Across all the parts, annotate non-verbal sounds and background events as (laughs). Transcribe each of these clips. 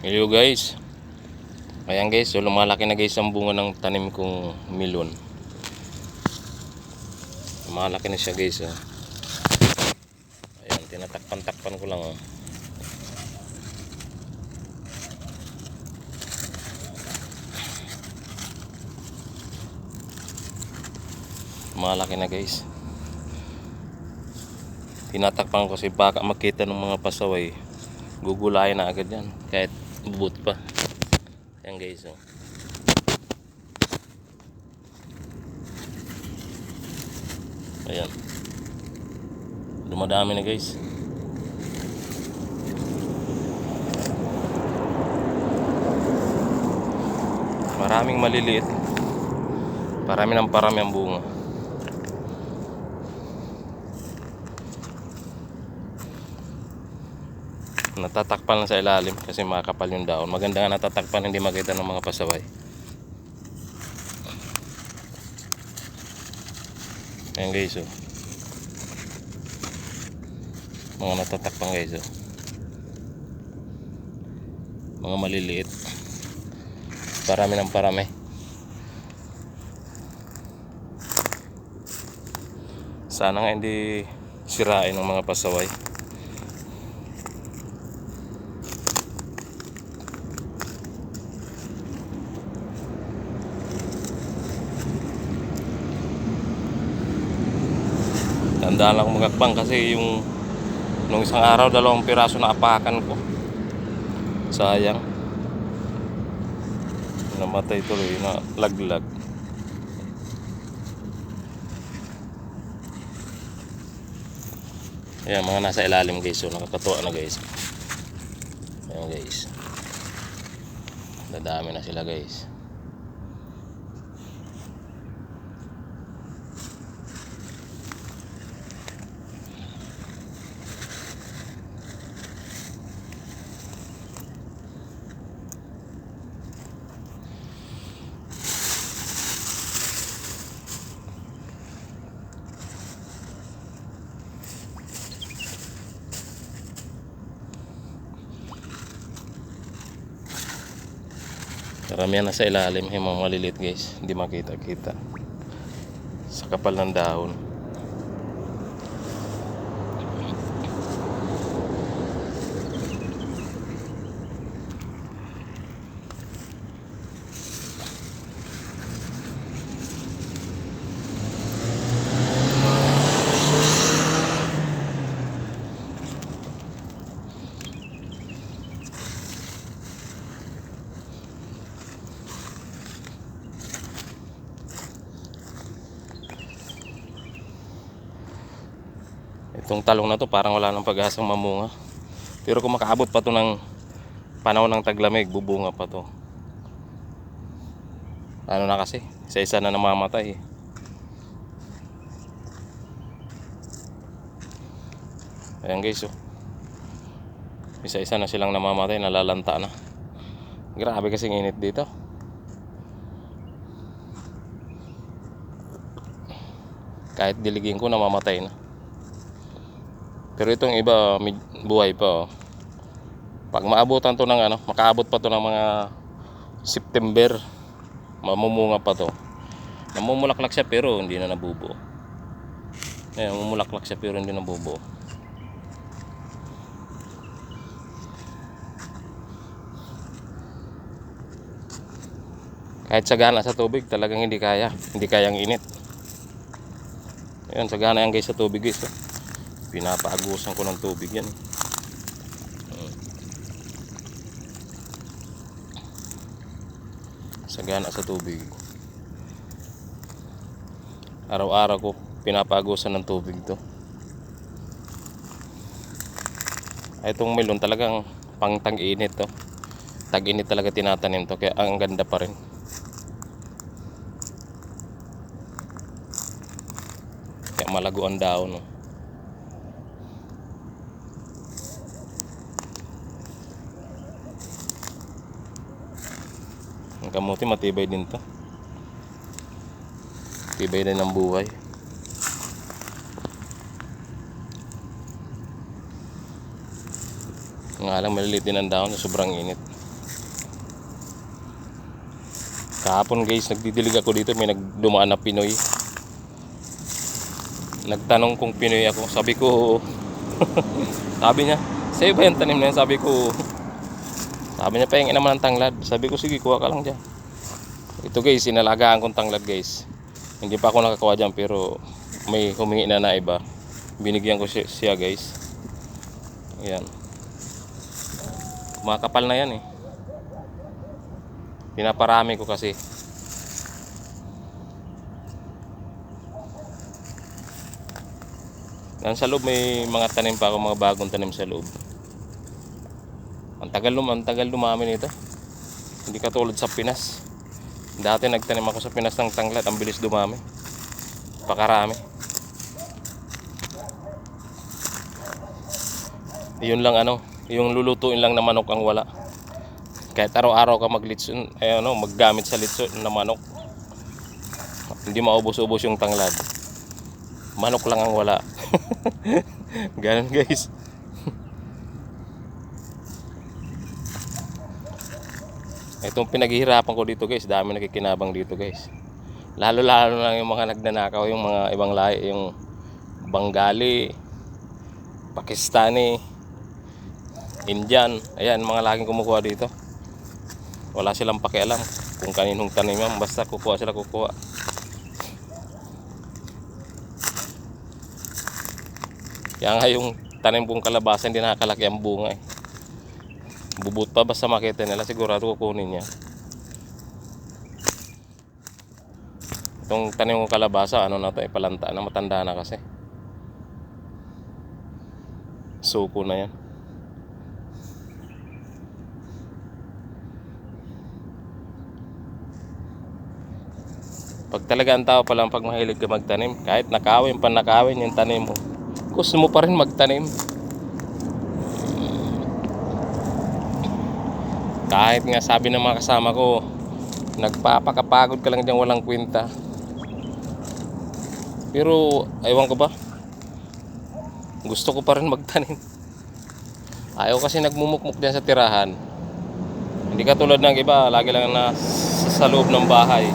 Hello guys. Ayan guys, so lumalaki na guys ang bunga ng tanim kong milon. Lumalaki na siya guys. Oh. Ayan, tinatakpan-takpan ko lang oh. Lumalaki na guys. Tinatakpan ko si baka makita ng mga pasaway gugulayan na agad yan kahit bubut pa. Yan guys oh. ayan. Dumadami na guys. Maraming maliliit. Parami ng parami ang bunga natatakpan lang sa ilalim kasi makakapal yung daon. Maganda nga natatakpan hindi makita ng mga pasaway. Ayan guys oh. Mga natatakpan guys oh. Mga maliliit. Parami ng parami. Sana nga hindi sirain ng mga pasaway. Tandaan lang magakbang kasi yung nung isang araw dalawang piraso na apakan ko. Sayang. Namatay tuloy na laglag. Ayan, mga nasa ilalim guys. So, nakakatuwa na guys. Ayan guys. Dadami na sila guys. Karamihan na sa ilalim yung mga maliliit guys. Hindi makita-kita. Sa kapal ng dahon. Itong talong na to parang wala nang pag-asang mamunga. Pero kung makaabot pa to ng panahon ng taglamig, bubunga pa to. Ano na kasi, isa-isa na namamatay. eh. Ayan guys, oh. Isa-isa na silang namamatay, nalalanta na. Grabe kasing init dito. Kahit diligin ko, namamatay na. Pero itong iba mid- buhay pa oh. Pag maabutan to ng ano, makaabot pa to ng mga September, mamumunga pa to. Namumulaklak siya pero hindi na nabubuo. Ayan, mamumulaklak siya pero hindi nabubuo. Kahit sagana sa tubig, talagang hindi kaya. Hindi kayang init. Ayan, sagana yan guys sa tubig guys. oh. Pinapaagusan ko ng tubig yan. Mm. Sagana sa tubig. Araw-araw ko pinapaagusan ng tubig to. Itong melon talagang pang tag-init to. Tag-init talaga tinatanim to kaya ang ganda pa rin. Kaya malago ang daon. Oh. Ang kamote matibay din to. Tibay din ang buhay. Nga lang maliliit din ang dahon na sobrang init. Kahapon guys, nagdidilig ako dito. May nagdumaan na Pinoy. Nagtanong kung Pinoy ako. Sabi ko, (laughs) sabi niya, sa'yo ba yung tanim na yun? Sabi ko, (laughs) sabi niya, pahingin naman ng tanglad. Sabi ko, sige, kuha ka lang dyan. Ito guys, sinalagaan kong tanglad guys. Hindi pa ako nakakuha dyan, pero may humingi na na iba. Binigyan ko siya, siya guys. Ayan. Makapal na yan eh. Pinaparami ko kasi. Yan sa loob may mga tanim pa ako, mga bagong tanim sa loob. Ang tagal lum, ang tagal dumami nito. Hindi katulad sa Pinas. Dati nagtanim ako sa Pinas ng tanglad, ang bilis dumami. Pakarami. Yun lang ano, yung lulutuin lang na manok ang wala. Kahit araw-araw ka maglitson, ay ano, maggamit sa litson na manok. Hindi maubos-ubos yung tanglad. Manok lang ang wala. (laughs) Ganun guys. Itong pinaghihirapan ko dito guys, dami nakikinabang dito guys. Lalo-lalo lang yung mga nagnanakaw, yung mga ibang lahi, yung Bengali, Pakistani, Indian. Ayan, mga laging kumukuha dito. Wala silang pakialam kung kaninong tanim yan. Basta kukuha sila kukuha. Kaya nga yung tanim kong kalabasa hindi nakakalaki ang bunga eh. Bubut pa basta makita nila sigurado kukunin niya. Itong tanim kong kalabasa ano na to ipalanta na matanda na kasi. Suko na yan. Pag talaga ang tao palang pag mahilig ka magtanim, kahit nakawin pa nakawin yung tanim mo, gusto mo pa rin magtanim. Kahit nga sabi ng mga kasama ko, nagpapakapagod ka lang dyan walang kwenta. Pero, ewan ko ba, gusto ko pa rin magtanim. Ayaw kasi nagmumukmuk dyan sa tirahan. Hindi katulad ng iba, lagi lang na sa, loob ng bahay.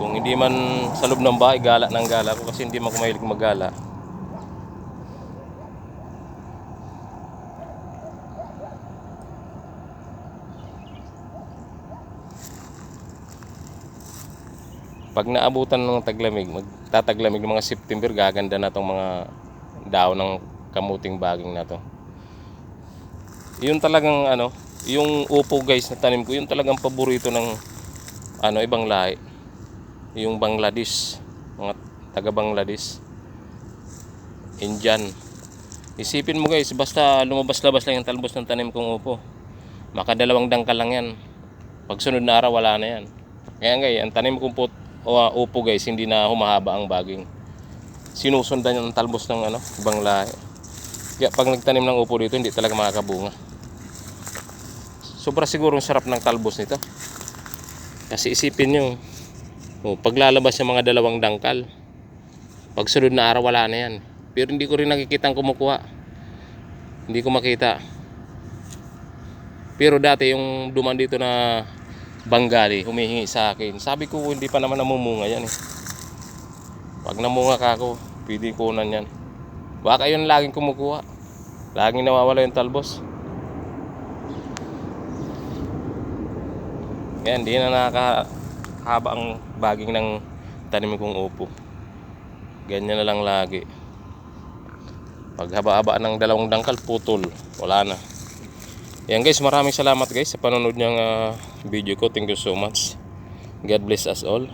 Kung hindi man sa loob ng bahay, gala ng gala kasi hindi man ako mahilig maggala. Pag naabutan ng taglamig, magtataglamig ng mga September, gaganda na tong mga daw ng kamuting baging na to. Yun talagang ano, yung upo guys na tanim ko, yun talagang paborito ng ano ibang lahi. Yung Bangladesh, mga taga Bangladesh. Indian. Isipin mo guys, basta lumabas-labas lang yung talbos ng tanim kong upo. Makadalawang dangkal lang yan. Pag sunod na araw, wala na yan. Kaya nga, ang tanim kong put, uh, upo guys, hindi na humahaba ang baging. Sinusundan yung talbos ng ano, ibang lahi. Kaya pag nagtanim ng upo dito, hindi talaga makakabunga. Sobra siguro sarap ng talbos nito. Kasi isipin nyo, oh, paglalabas yung mga dalawang dangkal, pag sunod na araw wala na yan. Pero hindi ko rin nakikita kumukuha. Hindi ko makita. Pero dati yung duman dito na Bengali, humihingi sa akin. Sabi ko hindi pa naman namumunga yan eh. Pag namunga ka ako, pwede kunan yan. Baka yun laging kumukuha. Laging nawawala yung talbos. Yan, di na nakakahaba ang baging ng tanim kong upo. Ganyan na lang lagi. Pag haba-haba ng dalawang dangkal, putol. Wala na. Yan guys, maraming salamat guys sa panonood niyang ah, video ko. Thank you so much. God bless us all.